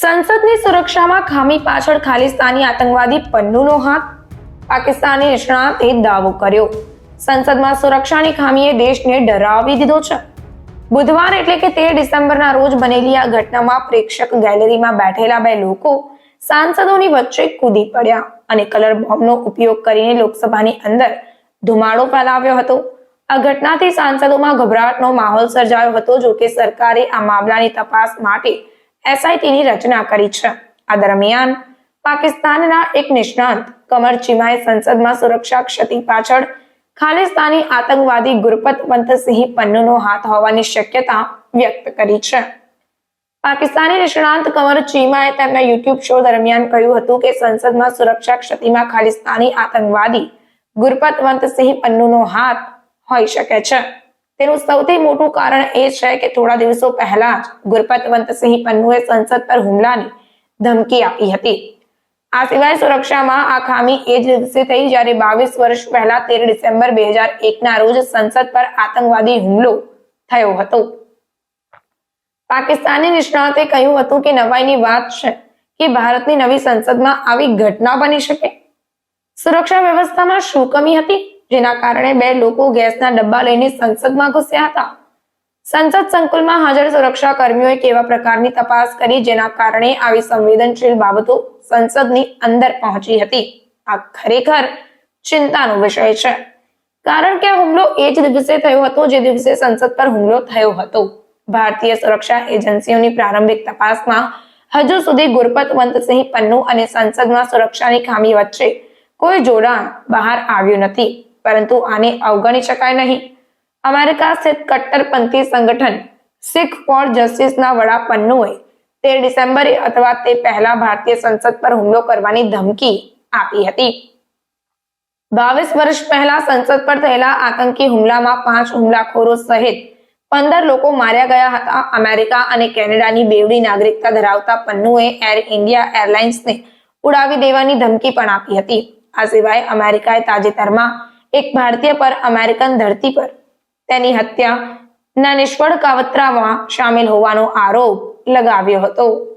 સુરક્ષામાં ખામી પાછળ ખાલિસ્તાની આતંકવાદી પન્નુનો હાથ. પાકિસ્તાની નિષ્ણાતે દાવો કર્યો. સંસદમાં સુરક્ષાની ખામીએ દેશને ડરાવી દીધો છે. બુધવાર એટલે કે તેર ડિસેમ્બરના રોજ બનેલી આ ઘટનામાં પ્રેક્ષક ગેલેરીમાં બેઠેલા બે લોકો સાંસદોની વચ્ચે કૂદી પડ્યા અને કલર બોમ્બનો ઉપયોગ કરીને લોકસભાની અંદર ધુમાડો ફેલાવ્યો હતો. આ ઘટનાથી સાંસદોમાં ગભરાટનો માહોલ સર્જાયો હતો જો કે સરકારે આ મામલાની તપાસ માટે એસઆઈટીની રચના કરી છે. આ દરમિયાન પાકિસ્તાનના એક નિષ્ણાંત કમર ચીમાએ સંસદમાં સુરક્ષા ક્ષતિ પાછળ ખાલિસ્તાની આતંકવાદી ગુરપત પંથસિંહ પન્નુનો હાથ હોવાની શક્યતા વ્યક્ત કરી છે. પાકિસ્તાની નિષ્ણાંત કમર ચીમાએ તેમના યુટ્યુબ શો દરમિયાન કહ્યું હતું કે સંસદમાં સુરક્ષા ક્ષતિમાં ખાલિસ્તાની આતંકવાદી ગુરપતવંતસિંહ પન્નુનો હાથ હોઈ શકે છે. તેનું સૌથી મોટું કારણ એ છે કે થોડા દિવસો પહેલા જ ગુરપતવંતસિંહ પન્નુએ સંસદ પર હુમલાની ધમકી આપી હતી. આ સિવાય સુરક્ષામાં આ ખામી એ જ દિવસે થઈ જ્યારે બાવીસ વર્ષ પહેલા તેર ડિસેમ્બર બે હજાર એકના રોજ સંસદ પર આતંકવાદી હુમલો થયો હતો. પાકિસ્તાની નિષ્ણાતે કહ્યું હતું કે નવાઈની વાત છે કે ભારતની નવી સંસદમાં આવી ઘટના બની શકે. સુરક્ષા વ્યવસ્થામાં શું કમી હતી? જેના કારણે બે લોકો ગેસના ડબ્બા લઈને સંસદમાં ઘૂસ્યા હતા. સંસદ સંકુલમાં હાજર સુરક્ષા કર્મીઓએ કેવા પ્રકારની તપાસ કરી જેના કારણે આવી સંવેદનશીલ બાબતો સંસદની અંદર પહોંચી હતી? આ ખરેખર ચિંતાનો વિષય છે. કારણ કે હુમલો એ જ દિવસે થયો હતો જે દિવસે સંસદ પર હુમલો થયો હતો. ભારતીય સુરક્ષા એજન્સીઓની પ્રારંભિક તપાસમાં હજુ સુધી ગુરપતવંતસિંહ પન્નુ અને સંસદમાં સુરક્ષાની ખામી વચ્ચે કોઈ જોડાણ બહાર આવ્યું નથી. પરંતુ આને અવગણી શકાય નહીં. અમેરિકા સ્થિત કટ્ટરપંથી સંગઠન શીખ ફોર જસ્ટિસના વડા પન્નુએ તેર ડિસેમ્બરે અથવા તે પહેલા ભારતીય સંસદ પર હુમલો કરવાની ધમકી આપી હતી. બાવીસ વર્ષ પહેલા સંસદ પર થયેલા આતંકી હુમલામાં પાંચ હુમલાખોરો સહિત પંદર લોકો માર્યા ગયા હતા. અમેરિકા અને કેનેડાની બેવડી નાગરિકતા ધરાવતા પન્નુએ એર ઇન્ડિયા એરલાઇન્સને ઉડાવી દેવાની ધમકી પણ આપી હતી. આ સિવાય અમેરિકાએ તાજેતરમાં એક ભારતીય પર, અમેરિકન ધરતી પર. તેની હત્યા ના નિષ્ફળ કાવતરામાં સામેલ હોવાનો આરોપ લગાવ્યો હતો.